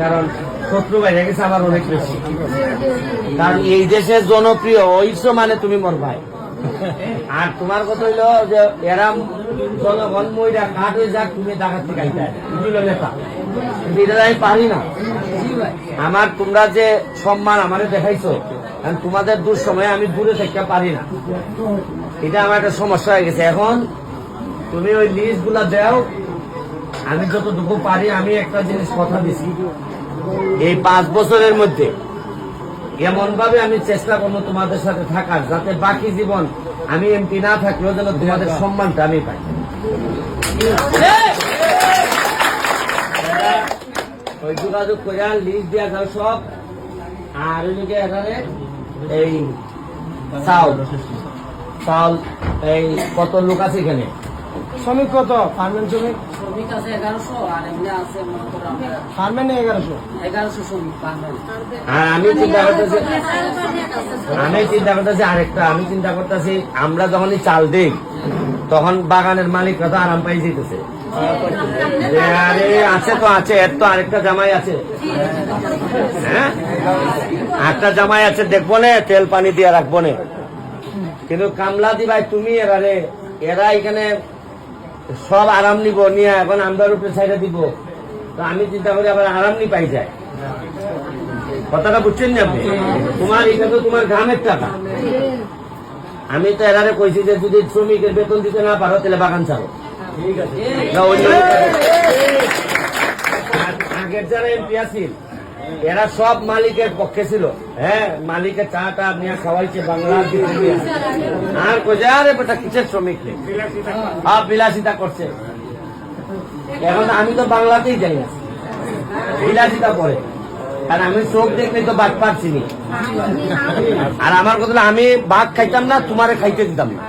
কারণ শত্রু বাইরে গেছে আমার অনেক বেশি। কারণ এই দেশের জনপ্রিয় ঐশ মানে তুমি মোর ভাই আর তোমার কথা হইল যে এরা জনগণ মহিলা কাঠ হয়ে যাক, তুমি ডাকাত থেকে বুঝলো নেতা আমি পারি না। আমার তোমরা যে সম্মান আমারে দেখাইছো কারণ তোমাদের দূর সময়ে আমি দূরে থাকতে পারি না। এটা আমার একটা সমস্যা হয়ে গেছে। এখন তুমি ওই লিস্টগুলা দাও আমি যতটুকু পারি আমি একটা জিনিস কথা দিছি। এই পাঁচ বছরের মধ্যে এমন ভাবে আমি চেষ্টা করব তোমাদের সাথে থাকার যাতে বাকি জীবন আমি এমপি না থাকলেও যেন তোমাদের সম্মানটা আমি পাই। ওই যোগাযোগ করে লিস্ট দেওয়া যাও সব। আর ওইদিকে এখানে এই চাউল চাউল এই কত লোক আছে এখানে? শ্রমিক কত? ফার্মেন শ্রমিক? শ্রমিক আছে এগারোশো আর এমনি আছে মনে করো আমরা ফার্মেন এগারোশো? এগারোশো শ্রমিক পাবেন আর আমি চিন্তা করতেছি আমি চিন্তা করতেছি আরেকটা আমি চিন্তা করতেছি আমরা যখনই চাল দিই তখন বাগানের মালিকরা তো আরাম পাই যেতেছে। যে আরে আছে তো আছে এর তো আরেকটা জামাই আছে। হ্যাঁ? একটা জামাই আছে দেখব না তেল পানি দিয়ে রাখব না। কিন্তু কামলা দি ভাই তুমি এবারে এরা এখানে সব আরাম নিব নিয়ে এখন আমরা উপরে সাইডে দিব। তো আমি চিন্তা করি আবার আরাম নি পাই যায়। কথাটা বুঝছেন না আপনি? তোমার এটা তো তোমার গ্রামের টাকা। আমি তো এরারে কইছি যে যদি শ্রমিকের বেতন দিতে না পারো তাহলে বাগান চালো আগের যারা এমপি আছিল এরা সব মালিকের পক্ষে ছিল। হ্যাঁ মালিকের চা টা নিয়ে খাওয়াইছে বাংলা আর কোজে আরে বেটা, কিসের শ্রমিক রে? হ্যাঁ বিলাসিতা করছে। এখন আমি তো বাংলাতেই যাই না। বিলাসিতা পরে কারণ আমি চোখ দেখলে তো বাদ পাচ্ছি নি আর আমার কথা আমি বাঘ খাইতাম না, তোমারে খাইতে দিতাম। না